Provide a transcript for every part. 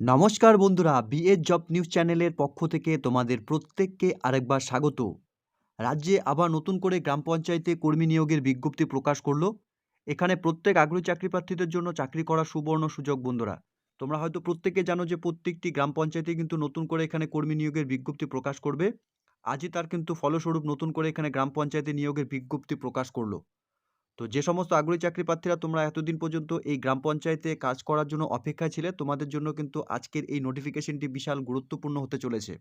নমস্কার বন্ধুরা B Ed job news চ্যানেলের পক্ষ থেকে তোমাদের প্রত্যেককে আরেকবার স্বাগত। রাজ্যে আবার নতুন করে গ্রাম পঞ্চায়েতে কর্মী নিয়োগের বিজ্ঞপ্তি প্রকাশ করল। এখানে প্রত্যেক আগ্রহী চাকরি প্রার্থীদের জন্য চাকরি করার সুবর্ণ সুযোগ বন্ধুরা। তোমরা হয়তো প্রত্যেকে জানো যে প্রত্যেকটি গ্রাম পঞ্চায়েতে কিন্তু নতুন করে এখানে কর্মী নিয়োগের বিজ্ঞপ্তি প্রকাশ করবে। আজই তার কিন্তু ফলস্বরূপ নতুন করে এখানে গ্রাম পঞ্চায়েতে নিয়োগের বিজ্ঞপ্তি প্রকাশ করল। তো যে সমস্ত আগ্রহী চাকরি প্রার্থীরা তোমরা এতদিন পর্যন্ত এই গ্রাম পঞ্চায়েতে কাজ করার জন্য অপেক্ষায় ছিলে, তোমাদের জন্য কিন্তু আজকের এই নোটিফিকেশনটি বিশাল গুরুত্বপূর্ণ হতে চলেছে।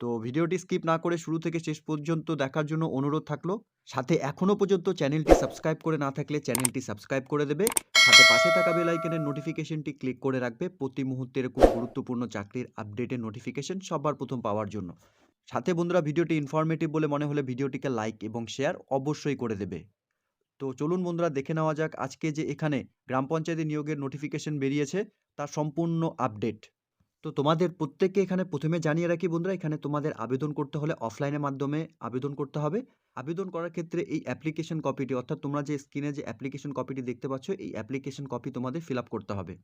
তো ভিডিওটি স্কিপ না করে শুরু থেকে শেষ পর্যন্ত দেখার জন্য অনুরোধ থাকল, সাথে এখনও পর্যন্ত চ্যানেলটি সাবস্ক্রাইব করে না থাকলে চ্যানেলটি সাবস্ক্রাইব করে দেবে, সাথে পাশে থাকা বেল আইকনের নোটিফিকেশনটি ক্লিক করে রাখবে, প্রতি মুহূর্তে এরকম গুরুত্বপূর্ণ চাকরির আপডেটের নোটিফিকেশন সবার প্রথম পাওয়ার জন্য। সাথে বন্ধুরা, ভিডিওটি ইনফরমেটিভ বলে মনে হলে ভিডিওটিকে লাইক এবং শেয়ার অবশ্যই করে দেবে। তো চলুন বন্ধুরা দেখে নেওয়া যাক আজকে যে এখানে গ্রাম পঞ্চায়েতে নিয়োগের নোটিফিকেশন বেরিয়েছে, তার সম্পূর্ণ আপডেট তো তোমাদের প্রত্যেককে এখানে প্রথমে জানিয়ে রাখি বন্ধুরা, এখানে তোমাদের আবেদন করতে হলে অফলাইনের মাধ্যমে আবেদন করতে হবে। আবেদন করার ক্ষেত্রে এই অ্যাপ্লিকেশন কপিটি অর্থাৎ তোমরা যে স্ক্রিনে যে অ্যাপ্লিকেশন কপিটি দেখতে পাচ্ছ, এই অ্যাপ্লিকেশন কপি তোমাদের ফিল করতে হবে।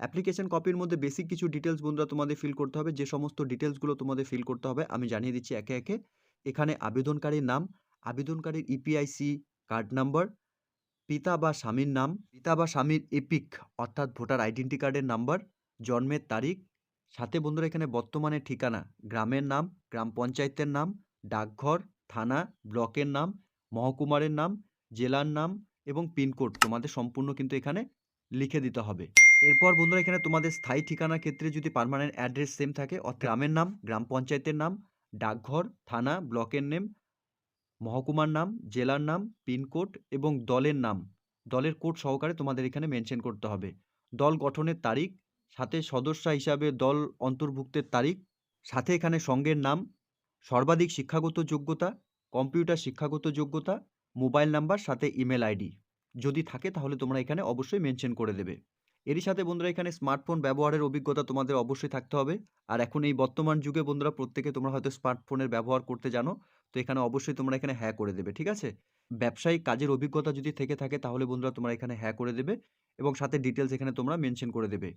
অ্যাপ্লিকেশন কপির মধ্যে বেসিক কিছু ডিটেলস বন্ধুরা তোমাদের ফিল করতে হবে, যে সমস্ত ডিটেলসগুলো তোমাদের ফিল করতে হবে, আমি জানিয়ে দিচ্ছি একে একে। এখানে আবেদনকারীর নাম, আবেদনকারীর ইপিআইসি কার্ড নাম্বার পিতা বা স্বামীর নাম পিতা বা স্বামীর এপিক অর্থাৎ ভোটার আইডেন্টি কার্ডের নাম্বার জন্মের তারিখ সাথে বন্ধুরা এখানে বর্তমানে ঠিকানা গ্রামের নাম গ্রাম পঞ্চায়েতের নাম ডাকঘর থানা ব্লকের নাম মহকুমারের নাম জেলার নাম এবং পিনকোড তোমাদের সম্পূর্ণ কিন্তু এখানে লিখে দিতে হবে। এরপর বন্ধুরা এখানে তোমাদের স্থায়ী ঠিকানার ক্ষেত্রে যদি পার্মানেন্ট অ্যাড্রেস সেম থাকে অর্থাৎ গ্রামের নাম গ্রাম পঞ্চায়েতের নাম ডাকঘর থানা ব্লকের নেম মহকুমার নাম, জেলার নাম, পিনকোড এবং দলের নাম। দলের কোড সহকারে তোমাদের এখানে মেনশন করতে হবে। দল গঠনের তারিখ, সাথে সদস্য হিসাবে দল অন্তর্ভুক্তের তারিখ, সাথে এখানে সঙ্গের নাম, সর্বাধিক শিক্ষাগত যোগ্যতা, কম্পিউটার শিক্ষাগত যোগ্যতা, মোবাইল নাম্বার, সাথে ইমেল আইডি। যদি থাকে তাহলে তোমরা এখানে অবশ্যই মেনশন করে দেবে। এরই সাথে বন্ধুরা এখানে স্মার্টফোন ব্যবহারের অভিজ্ঞতা তোমাদের অবশ্যই থাকতে হবে। আর এখন এই বর্তমান যুগে বন্ধুরা প্রত্যেকে তোমরা হয়তো স্মার্টফোনের ব্যবহার করতে জানো, তো এখানে অবশ্যই তোমরা এখানে হ্যাঁ করে দেবে, ঠিক আছে? ব্যবসায়িক কাজের অভিজ্ঞতা যদি থেকে থাকে, তাহলে বন্ধুরা তোমরা এখানে হ্যাঁ করে দেবে এবং সাথে ডিটেলস এখানে তোমরা মেনশন করে দেবে।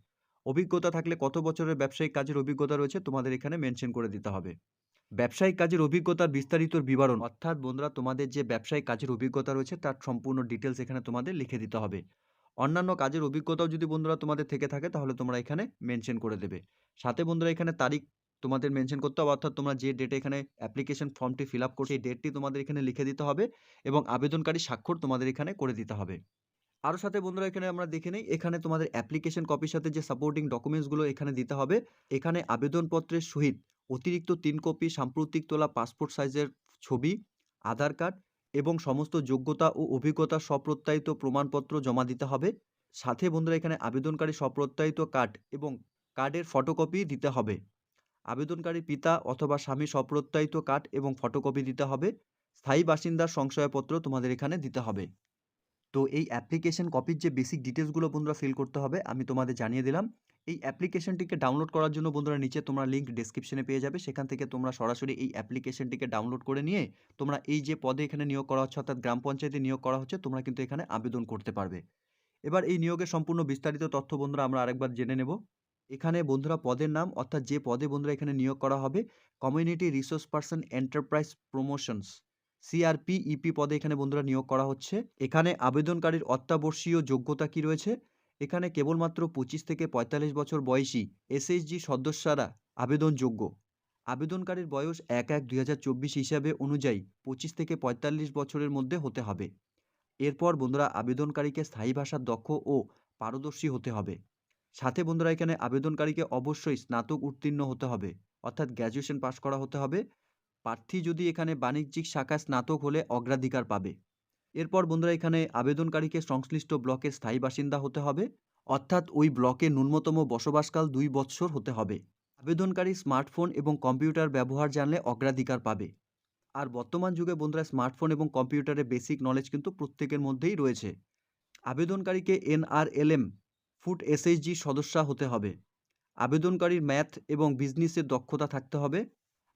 অভিজ্ঞতা থাকলে কত বছরের ব্যবসায়িক কাজের অভিজ্ঞতা রয়েছে তোমাদের এখানে মেনশন করে দিতে হবে। ব্যবসায়িক কাজের অভিজ্ঞতার বিস্তারিত বিবরণ, অর্থাৎ বন্ধুরা তোমাদের যে ব্যবসায়িক কাজের অভিজ্ঞতা রয়েছে তার সম্পূর্ণ ডিটেলস এখানে তোমাদের লিখে দিতে হবে। অন্যান্য কাজের অভিজ্ঞতাও যদি বন্ধুরা তোমাদের থেকে থাকে, তাহলে তোমরা এখানে মেনশন করে দেবে। সাথে বন্ধুরা এখানে তারিখ তোমাদের মেনশন করতে হবে, অর্থাৎ তোমরা যে ডেটে এখানে অ্যাপ্লিকেশন ফর্মটি ফিল আপ করছ এই ডেটটি তোমাদের এখানে লিখে দিতে হবে এবং আবেদনকারী স্বাক্ষর তোমাদের এখানে করে দিতে হবে। আরও সাথে বন্ধুরা এখানে আমরা দেখে নিই, এখানে তোমাদের অ্যাপ্লিকেশন কপির সাথে যে সাপোর্টিং ডকুমেন্টসগুলো এখানে দিতে হবে, এখানে আবেদনপত্রের সহিত অতিরিক্ত তিন কপি সাম্প্রতিক তোলা পাসপোর্ট সাইজের ছবি, আধার কার্ড এবং সমস্ত যোগ্যতা ও অভিজ্ঞতা স্বপ্রত্যায়িত প্রমাণপত্র জমা দিতে হবে। সাথে বন্ধুরা, এখানে আবেদনকারী স্বপ্রত্যায়িত কার্ড এবং কার্ডের ফটোকপি দিতে হবে। আবেদনকারী পিতা অথবা স্বামী স্বপ্রত্যায়িত কার্ড এবং ফটোকপি দিতে হবে। স্থায়ী বাসিন্দার সংশয়পত্র তোমাদের এখানে দিতে হবে। তো এই অ্যাপ্লিকেশন কপির যে বেসিক ডিটেলসগুলো বন্ধুরা ফিল করতে হবে, আমি তোমাদের জানিয়ে দিলাম। এই অ্যাপ্লিকেশনটিকে ডাউনলোড করার জন্য বন্ধুরা নিচে তোমরা লিঙ্ক ডেসক্রিপশনে পেয়ে যাবে। সেখান থেকে তোমরা সরাসরি এই অ্যাপ্লিকেশনটিকে ডাউনলোড করে নিয়ে তোমরা এই যে পদে এখানে নিয়োগ করা হচ্ছে অর্থাৎ গ্রাম পঞ্চায়েতে নিয়োগ করা হচ্ছে, তোমরা কিন্তু এখানে আবেদন করতে পারবে। এবার এই নিয়োগের সম্পূর্ণ বিস্তারিত তথ্য বন্ধুরা আমরা আরেকবার জেনে নেব। এখানে বন্ধুরা পদের নাম অর্থাৎ যে পদে বন্ধুরা এখানে নিয়োগ করা হবে community resource person enterprise promotions CRP EP পদে এখানে বন্ধুরা নিয়োগ করা হচ্ছে। এখানে আবেদনকারীর অত্যাবশ্যীয় যোগ্যতা কি রয়েছে এখানে কেবলমাত্র পঁচিশ থেকে পঁয়তাল্লিশ বছর বয়সী এসএইচজি সদস্যরা আবেদনযোগ্য। আবেদনকারীর বয়স এক এক দুই হাজার চব্বিশ হিসাবে অনুযায়ী পঁচিশ থেকে পঁয়তাল্লিশ বছরের মধ্যে হতে হবে। এরপর বন্ধুরা আবেদনকারীকে স্থায়ী ভাষার দক্ষ ও পারদর্শী হতে হবে। সাথে বন্ধুরা এখানে আবেদনকারীকে অবশ্যই স্নাতক উত্তীর্ণ হতে হবে, অর্থাৎ গ্র্যাজুয়েশন পাশ করা হতে হবে। প্রার্থী যদি এখানে বাণিজ্যিক শাখায় স্নাতক হলে অগ্রাধিকার পাবে। এরপর বন্ধুরা এখানে আবেদনকারীকে সংশ্লিষ্ট ব্লকের স্থায়ী বাসিন্দা হতে হবে। অর্থাৎ ওই ব্লকে ন্যূনতম বসবাসকাল দুই বৎসর হতে হবে। আবেদনকারী স্মার্টফোন এবং কম্পিউটার ব্যবহার জানলে অগ্রাধিকার পাবে। আর বর্তমান যুগে বন্ধুরা স্মার্টফোন এবং কম্পিউটারের বেসিক নলেজ কিন্তু প্রত্যেকের মধ্যেই রয়েছে। আবেদনকারীকে এনআরএলএম ফুড এসএইচজি সদস্য হতে হবে। আবেদনকারীর ম্যাথ এবং বিজনেসের দক্ষতা থাকতে হবে।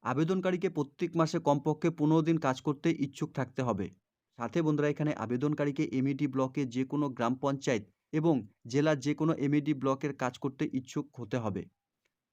আবেদনকারীকে প্রত্যেক মাসে কমপক্ষে পনেরো দিন কাজ করতে ইচ্ছুক থাকতে হবে। সাথে বন্ধুরা, এখানে আবেদনকারীকে এমইডি ব্লকে যে কোনো গ্রাম পঞ্চায়েত এবং জেলার যে কোনো এমইডি ব্লকের কাজ করতে ইচ্ছুক হতে হবে।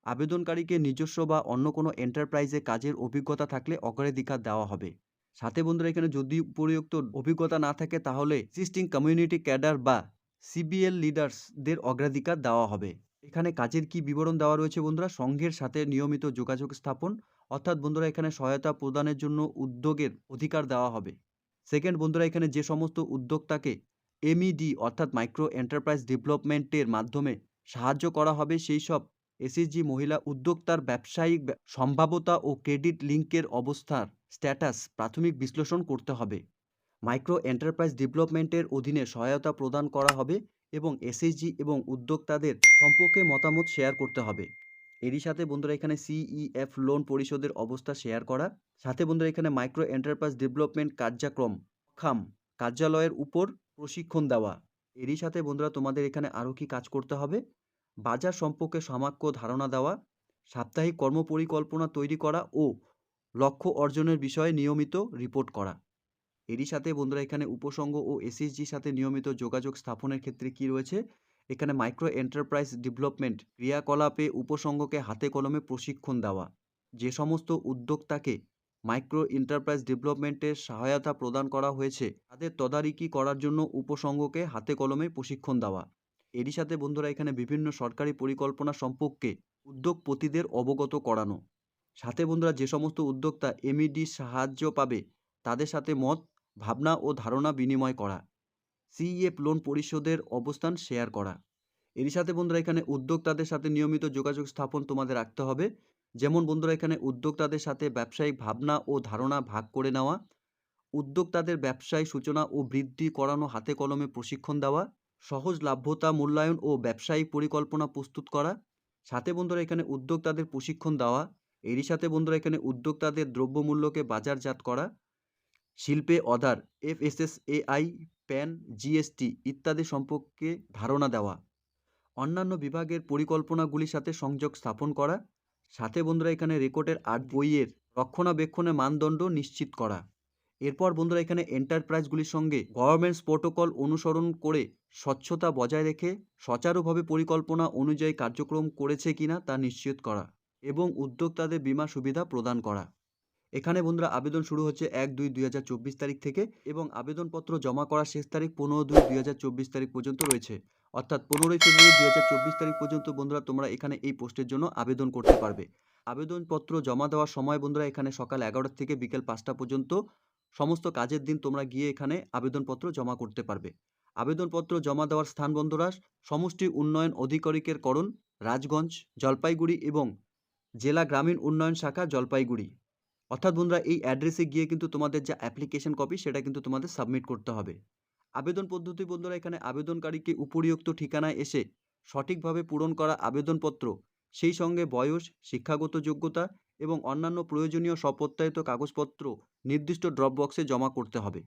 আবেদনকারীকে নিজস্ব বা অন্য কোনো এন্টারপ্রাইজে কাজের অভিজ্ঞতা থাকলে অগ্রাধিকার দেওয়া হবে। সাথে বন্ধুরা, এখানে যদি উপরিউক্ত অভিজ্ঞতা না থাকে, তাহলে এক্সিস্টিং কমিউনিটি ক্যাডার বা সিবিএল লিডার্সদের অগ্রাধিকার দেওয়া হবে। এখানে কাজের কি বিবরণ দেওয়া রয়েছে বন্ধুরা সংঘের সাথে নিয়মিত যোগাযোগ স্থাপন, অর্থাৎ বন্ধুরা, এখানে সহায়তা প্রদানের জন্য উদ্যোগের অধিকার দেওয়া হবে। সেকেন্ড বন্ধুরা, এখানে যে সমস্ত উদ্যোক্তাকে এমইডি অর্থাৎ মাইক্রো এন্টারপ্রাইজ ডেভেলপমেন্টের মাধ্যমে সাহায্য করা হবে, সেই সব এসএসজি মহিলা উদ্যোক্তার ব্যবসায়িক ব্যা- সম্ভাব্যতা ও ক্রেডিট লিঙ্কের অবস্থার স্ট্যাটাস প্রাথমিক বিশ্লেষণ করতে হবে। মাইক্রো এন্টারপ্রাইজ ডেভেলপমেন্টের অধীনে সহায়তা প্রদান করা হবে এবং এসএসজি এবং উদ্যোক্তাদের সম্পর্কে মতামত শেয়ার করতে হবে। এরই সাথে বন্ধুরা এখানে সিইএফ লোন পরিশোধের অবস্থা শেয়ার করা। সাথে বন্ধুরা এখানে মাইক্রো এন্টারপ্রাইজ ডেভেলপমেন্ট কার্যক্রম, খাম, কার্যালয়ের উপর প্রশিক্ষণ দেওয়া। এরই সাথে বন্ধুরা তোমাদের এখানে আরও কি কাজ করতে হবে? বাজার সম্পর্কে সামাক্য ধারণা দেওয়া, সাপ্তাহিক কর্মপরিকল্পনা তৈরি করা ও লক্ষ্য অর্জনের বিষয়ে নিয়মিত রিপোর্ট করা। এরই সাথে বন্ধুরা এখানে উপসংঘ ও এসএসজির সাথে নিয়মিত যোগাযোগ স্থাপনের ক্ষেত্রে কি রয়েছে? এখানে মাইক্রো এন্টারপ্রাইজ ডেভেলপমেন্ট ক্রিয়াকলাপে উপসংঘকে হাতে কলমে প্রশিক্ষণ দেওয়া। যে সমস্ত উদ্যোক্তাকে মাইক্রো এন্টারপ্রাইজ ডেভেলপমেন্টের সহায়তা প্রদান করা হয়েছে, তাদের তদারকি করার জন্য উপসংঘকে হাতে কলমে প্রশিক্ষণ দেওয়া। এরই সাথে বন্ধুরা, এখানে বিভিন্ন সরকারি পরিকল্পনা সম্পর্কে উদ্যোগপতিদের অবগত করানো। সাথে বন্ধুরা, যে সমস্ত উদ্যোক্তা এমইডি সাহায্য পাবে, তাদের সাথে মত, ভাবনা ও ধারণা বিনিময় করা। সিইএফ লোন পরিশোধের অবস্থান শেয়ার করা। এরই সাথে বন্ধুরা এখানে উদ্যোক্তাদের সাথে নিয়মিত যোগাযোগ স্থাপন তোমাদের রাখতে হবে। যেমন বন্ধুরা এখানে উদ্যোক্তাদের সাথে ব্যবসায়িক ভাবনা ও ধারণা ভাগ করে নেওয়া, উদ্যোক্তাদের ব্যবসায় সূচনা ও বৃদ্ধি করানো, হাতে কলমে প্রশিক্ষণ দেওয়া, সহজ লাভ্যতা মূল্যায়ন ও ব্যবসায়িক পরিকল্পনা প্রস্তুত করা, সাথে বন্ধুরা এখানে উদ্যোক্তাদের প্রশিক্ষণ দেওয়া, এরই সাথে বন্ধুরা এখানে উদ্যোক্তাদের দ্রব্যমূল্যকে বাজারজাত করা, শিল্পে অধার এফএসএসএআই প্যান জিএসটি ইত্যাদি সম্পর্কে ধারণা দেওয়া। অন্যান্য বিভাগের পরিকল্পনাগুলির সাথে সংযোগ স্থাপন করা। সাথে বন্ধুরা, এখানে রেকর্ডের আট বইয়ের রক্ষণাবেক্ষণের মানদণ্ড নিশ্চিত করা। এরপর বন্ধুরা, এখানে এন্টারপ্রাইজগুলির সঙ্গে গভর্নমেন্টস প্রোটোকল অনুসরণ করে স্বচ্ছতা বজায় রেখে সচারুভাবে পরিকল্পনা অনুযায়ী কার্যক্রম করেছে কিনা তা নিশ্চিত করা এবং উদ্যোক্তাদের বীমা সুবিধা প্রদান করা। এখানে বন্ধুরা আবেদন শুরু হচ্ছে এক দুই দুই তারিখ থেকে এবং আবেদনপত্র জমা করার শেষ তারিখ পনেরো দুই দুই তারিখ পর্যন্ত রয়েছে। অর্থাৎ পনেরোই ফেব্রুয়ারি দুই হাজার চব্বিশ তারিখ পর্যন্ত বন্ধুরা তোমরা এখানে এই পোস্টের জন্য আবেদন করতে পারবে। আবেদনপত্র জমা দেওয়ার সময় বন্ধুরা এখানে সকাল এগারোটা থেকে বিকেল পাঁচটা পর্যন্ত সমস্ত কাজের দিন তোমরা গিয়ে এখানে আবেদনপত্র জমা করতে পারবে। আবেদনপত্র জমা দেওয়ার স্থান বন্ধুরা সমষ্টি উন্নয়ন অধিকারিকের করণ, রাজগঞ্জ, জলপাইগুড়ি এবং জেলা গ্রামীণ উন্নয়ন শাখা, জলপাইগুড়ি। অর্থাৎ বন্ধুরা, এই অ্যাড্রেসে গিয়ে কিন্তু তোমাদের যা অ্যাপ্লিকেশন কপি সেটা কিন্তু তোমাদের সাবমিট করতে হবে। আবেদন পদ্ধতি বন্ধুরা, এখানে আবেদনকারীকে উপরিউক্ত ঠিকানায় এসে সঠিকভাবে পূরণ করা আবেদনপত্র, সেই সঙ্গে বয়স, শিক্ষাগত যোগ্যতা এবং অন্যান্য প্রয়োজনীয় সপ্রত্যায়িত কাগজপত্র নির্দিষ্ট ড্রপ বক্সে জমা করতে হবে।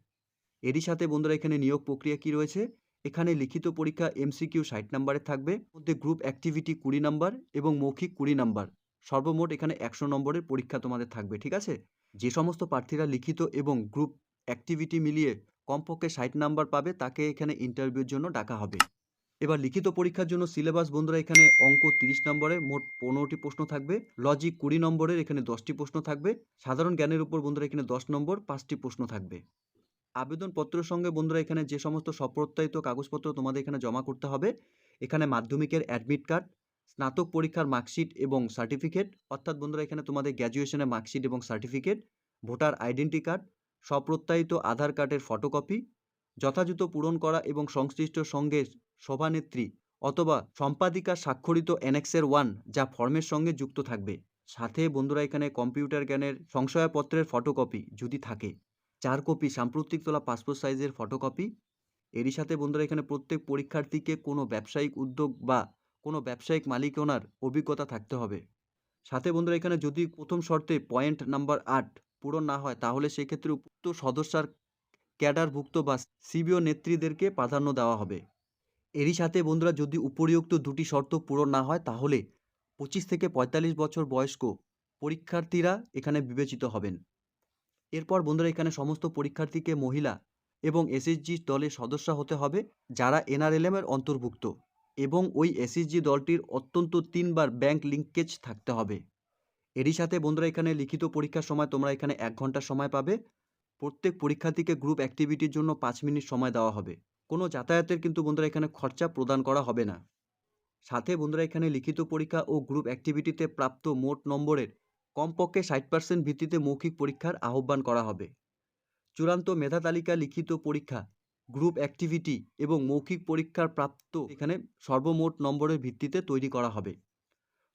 এরই সাথে বন্ধুরা, এখানে নিয়োগ প্রক্রিয়া কি রয়েছে? এখানে লিখিত পরীক্ষা এমসিকিউ ষাট নাম্বারে থাকবে, মধ্যে গ্রুপ অ্যাক্টিভিটি কুড়ি নাম্বার এবং মৌখিক কুড়ি নাম্বার সর্বমোট এখানে একশো নম্বরের পরীক্ষা তোমাদের থাকবে, ঠিক আছে? যে সমস্ত প্রার্থীরা লিখিত এবং গ্রুপ অ্যাক্টিভিটি মিলিয়ে কমপক্ষে ষাট নাম্বার পাবে, তাকে এখানে ইন্টারভিউর জন্য ডাকা হবে। এবার লিখিত পরীক্ষার জন্য সিলেবাস বন্ধুরা, এখানে অঙ্ক তিরিশ নম্বরে, মোট পনেরোটি প্রশ্ন থাকবে। লজিক কুড়ি নম্বরের, এখানে দশটি প্রশ্ন থাকবে। সাধারণ জ্ঞানের উপর বন্ধুরা, এখানে দশ নম্বর, পাঁচটি প্রশ্ন থাকবে। আবেদনপত্রের সঙ্গে বন্ধুরা, এখানে যে সমস্ত সপ্রত্যায়িত কাগজপত্র তোমাদের এখানে জমা করতে হবে, এখানে মাধ্যমিকের অ্যাডমিট কার্ড স্নাতক পরীক্ষার মার্কশিট এবং সার্টিফিকেট। অর্থাৎ বন্ধুরা, এখানে তোমাদের গ্র্যাজুয়েশনের মার্কশিট এবং সার্টিফিকেট, ভোটার আইডেন্টি কার্ড, স্বপ্রত্যায়িত আধার কার্ডের ফটোকপি, যথাযথ পূরণ করা এবং সংশ্লিষ্ট সঙ্গের সভানেত্রী অথবা সম্পাদিকা স্বাক্ষরিত অ্যানেক্সের ওয়ান যা ফর্মের সঙ্গে যুক্ত থাকবে। সাথে বন্ধুরা, এখানে কম্পিউটার জ্ঞানের সংশয়পত্রের ফটোকপি যদি থাকে, চার কপি সাম্প্রতিক তোলা পাসপোর্ট সাইজের ফটোকপি। এরই সাথে বন্ধুরা, এখানে প্রত্যেক পরীক্ষার্থীকে কোনো ব্যবসায়িক উদ্যোগ বা কোনো ব্যবসায়িক মালিকানার অভিজ্ঞতা থাকতে হবে। সাথে বন্ধুরা, এখানে যদি প্রথম শর্তে পয়েন্ট নাম্বার আট পূরণ না হয়, তাহলে সেক্ষেত্রে উক্ত সদস্যার ক্যাডারভুক্ত বা সিবিও নেত্রীদেরকে প্রাধান্য দেওয়া হবে। এরই সাথে বন্ধুরা, যদি উপরিউক্ত দুটি শর্ত পূরণ না হয়, তাহলে পঁচিশ থেকে পঁয়তাল্লিশ বছর বয়স্ক পরীক্ষার্থীরা এখানে বিবেচিত হবেন। এরপর বন্ধুরা, এখানে সমস্ত পরীক্ষার্থীকে মহিলা এবং এসএসজি দলের সদস্য হতে হবে, যারা এনআরএলএম এর অন্তর্ভুক্ত। এবং ওই এসএসজি দলটির অত্যন্ত তিনবার ব্যাংক লিঙ্কেজ থাকতে হবে। এরই সাথে বন্ধুরা, এখানে লিখিত পরীক্ষার সময় তোমরা এখানে এক ঘণ্টা সময় পাবে। প্রত্যেক পরীক্ষার্থীকে গ্রুপ অ্যাক্টিভিটির জন্য পাঁচ মিনিট সময় দেওয়া হবে। কোনো যাতায়াতের কিন্তু বন্ধুরা, এখানে খরচা প্রদান করা হবে না। সাথে বন্ধুরা, এখানে লিখিত পরীক্ষা ও গ্রুপ অ্যাক্টিভিটিতে প্রাপ্ত মোট নম্বরের কমপক্ষে ষাট পার্সেন্ট ভিত্তিতে মৌখিক পরীক্ষার আহ্বান করা হবে। চূড়ান্ত মেধা তালিকা লিখিত পরীক্ষা গ্রুপ অ্যাক্টিভিটি এবং মৌখিক পরীক্ষার প্রাপ্ত এখানে সর্বমোট নম্বরের ভিত্তিতে তৈরি করা হবে।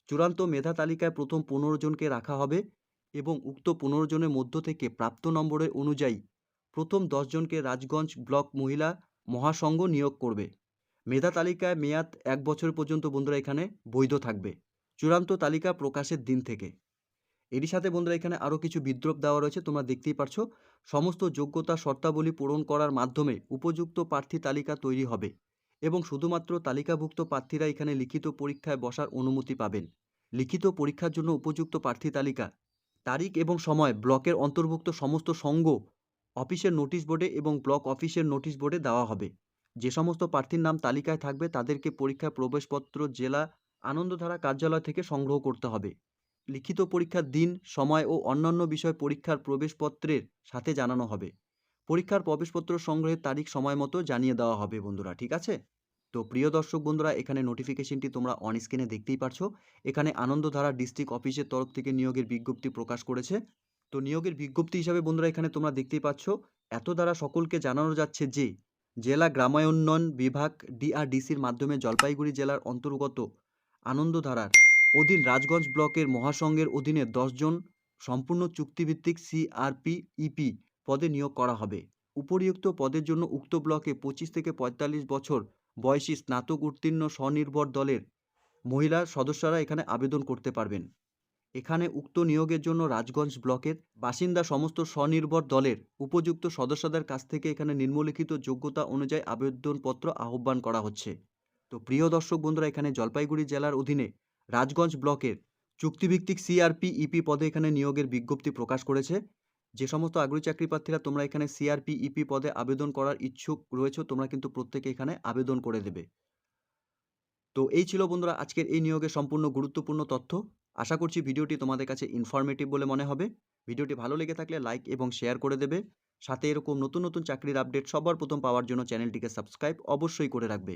চূড়ান্ত মেধা তালিকায় প্রথম পনেরো জনকে রাখা হবে এবং উক্ত পনেরো জনের মধ্য থেকে প্রাপ্ত নম্বরের অনুযায়ী প্রথম দশজনকে রাজগঞ্জ ব্লক মহিলা মহাসংঘ নিয়োগ করবে। মেধা তালিকায় মেয়াদ এক বছর পর্যন্ত বন্ধুরা এখানে বৈধ থাকবে। চূড়ান্ত তালিকা প্রকাশের দিন থেকে। এরই সাথে বন্ধুরা এখানে আরও কিছু বিদ্রোপ দেওয়া রয়েছে। তোমরা দেখতেই পারছ। সমস্ত যোগ্যতা, শর্তাবলী পূরণ করার মাধ্যমে উপযুক্ত প্রার্থী তালিকা তৈরি হবে এবং শুধুমাত্র তালিকাভুক্ত প্রার্থীরা এখানে লিখিত পরীক্ষায় বসার অনুমতি পাবেন। লিখিত পরীক্ষার জন্য উপযুক্ত প্রার্থী তালিকা, তারিখ এবং সময়, ব্লকের অন্তর্ভুক্ত সমস্ত সংঘ অফিসের নোটিশ বোর্ডে এবং ব্লক অফিসের নোটিশ বোর্ডে দেওয়া হবে। যে সমস্ত প্রার্থীর নাম তালিকায় থাকবে তাদেরকে পরীক্ষায় প্রবেশপত্র, জেলা, আনন্দধারা কার্যালয় থেকে সংগ্রহ করতে হবে। লিখিত পরীক্ষার দিন, সময় ও অন্যান্য বিষয় পরীক্ষার প্রবেশপত্রের সাথে জানানো হবে। পরীক্ষার প্রবেশপত্র সংগ্রহের তারিখ, সময় মতো জানিয়ে দেওয়া হবে বন্ধুরা, ঠিক আছে? তো প্রিয় দর্শক বন্ধুরা, এখানে নোটিফিকেশনটি তোমরা অন স্ক্রিনে দেখতেই পারছ। এখানে আনন্দধারা ডিস্ট্রিক্ট অফিসের তরফ থেকে নিয়োগের বিজ্ঞপ্তি প্রকাশ করেছে। তো নিয়োগের বিজ্ঞপ্তি হিসাবে বন্ধুরা, এখানে তোমরা দেখতেই পাচ্ছ, এত দ্বারা সকলকে জানানো যাচ্ছে যে, জেলা গ্রামায়ুন্নয়ন বিভাগ ডিআরডিসির মাধ্যমে জলপাইগুড়ি জেলার অন্তর্গত আনন্দধারার অধীন রাজগঞ্জ ব্লকের মহাসংঘের অধীনে দশজন সম্পূর্ণ চুক্তিভিত্তিক সিআরপি ইপি পদে নিয়োগ করা হবে। উপরিউক্ত পদের জন্য উক্ত ব্লকে পঁচিশ থেকে পঁয়তাল্লিশ বছর বয়সী স্নাতক উত্তীর্ণ স্বনির্ভর দলের মহিলা সদস্যরা এখানে আবেদন করতে পারবেন। এখানে উক্ত নিয়োগের জন্য রাজগঞ্জ ব্লকের বাসিন্দা সমস্ত স্বনির্ভর দলের উপযুক্ত সদস্যদের কাছ থেকে এখানে নিম্নলিখিত যোগ্যতা অনুযায়ী আবেদনপত্র আহ্বান করা হচ্ছে। তো প্রিয় দর্শক বন্ধুরা, এখানে জলপাইগুড়ি জেলার অধীনে রাজগঞ্জ ব্লকের চুক্তিভিত্তিক সিআরপি ইপি পদে এখানে নিয়োগের বিজ্ঞপ্তি প্রকাশ করেছে। যে সমস্ত আগ্রহী চাকরি প্রার্থীরা তোমরা এখানে সিআরপি ইপি পদে আবেদন করার ইচ্ছুক রয়েছে, তোমরা কিন্তু প্রত্যেকে এখানে আবেদন করে দেবে। তো এই ছিল বন্ধুরা আজকের এই নিয়োগের সম্পূর্ণ গুরুত্বপূর্ণ তথ্য। আশা করছি ভিডিওটি তোমাদের কাছে ইনফরমেটিভ বলে মনে হবে। ভিডিওটি ভালো লেগে থাকলে লাইক এবং শেয়ার করে দেবে। সাথে এরকম নতুন নতুন চাকরির আপডেট সবার প্রথম পাওয়ার জন্য চ্যানেলটিকে সাবস্ক্রাইব অবশ্যই করে রাখবে।